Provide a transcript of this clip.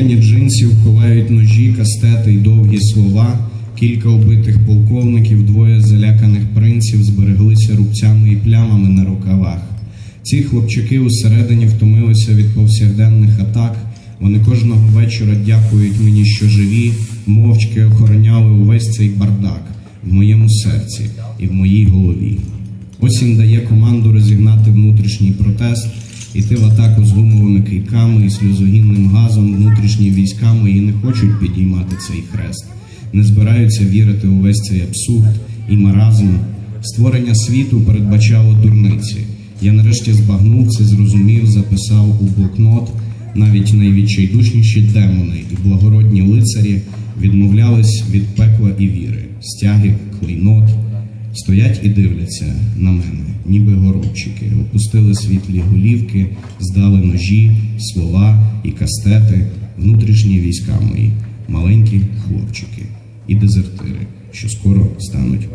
кишені джинсів ховають ножі, кастети й довгі слова. Кілька убитих полковників, двоє заляканих принців збереглися рубцями і плямами на рукавах. Ці хлопчики усередині втомилися від повсякденних атак. Вони кожного вечора дякують мені, що живі, мовчки охороняли увесь цей бардак в моєму серці і в моїй голові. Осінь дає команду розігнати внутрішній протест, іти в атаку з гумовими кийками і сльозогінним газом. Внутрішні війська мої не хочуть підіймати цей хрест, не збираються вірити у весь цей абсурд і маразм. Створення світу передбачало дурниці. Я нарешті збагнув це, зрозумів, записав у блокнот. Навіть найвідчайдушніші демони і благородні лицарі відмовлялись від пекла і віри, стягів, клейнот, стоять і дивляться на мене, ніби горобчики, опустили світлі голівки, здали ножі, слова і кастети, внутрішні війська мої, маленькі хлопчики і дезертири, що скоро стануть